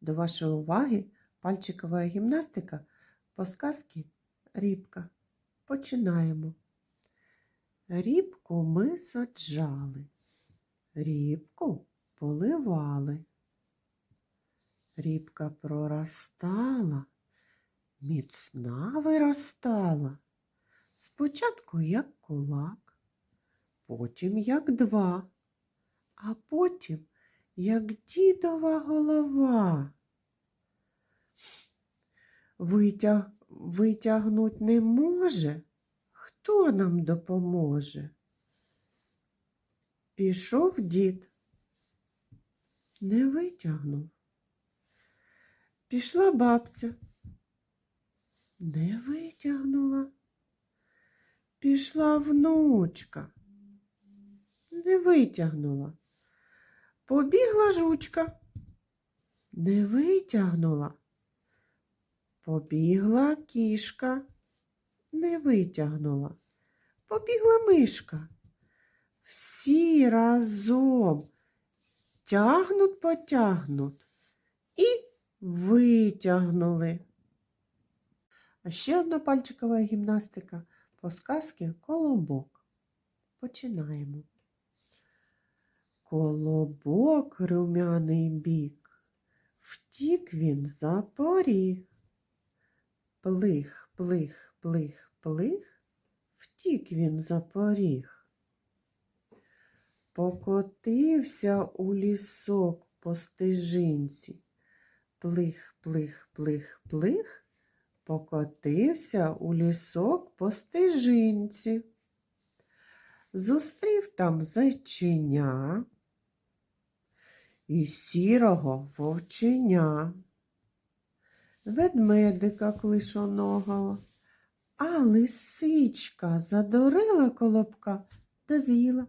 До вашої уваги пальчикова гімнастика по сказці Рібка. Починаємо. Рібку ми саджали, рібку поливали. Рібка проростала, міцна виростала. Спочатку як кулак, потім як два, а потім як дідова голова. Витяг, витягнуть не може, хто нам допоможе? Пішов дід, не витягнув. Пішла бабця, не витягнула. Пішла внучка, не витягнула. Побігла жучка, не витягнула. Побігла кішка, не витягнула. Побігла мишка. Всі разом тягнуть, потягнуть і витягнули. А ще одна пальчикова гімнастика по сказці Колобок. Починаємо. Колобок румяний бік, втік він за поріг. Плих, плих, плих, плих, втік він за поріг. Покотився у лісок по стежинці. Плих, плих, плих, плих, покотився у лісок по стежинці. Зустрів там зайчиня і сірого вовченя, ведмедика клишоного, а лисичка задурила колобка та з'їла.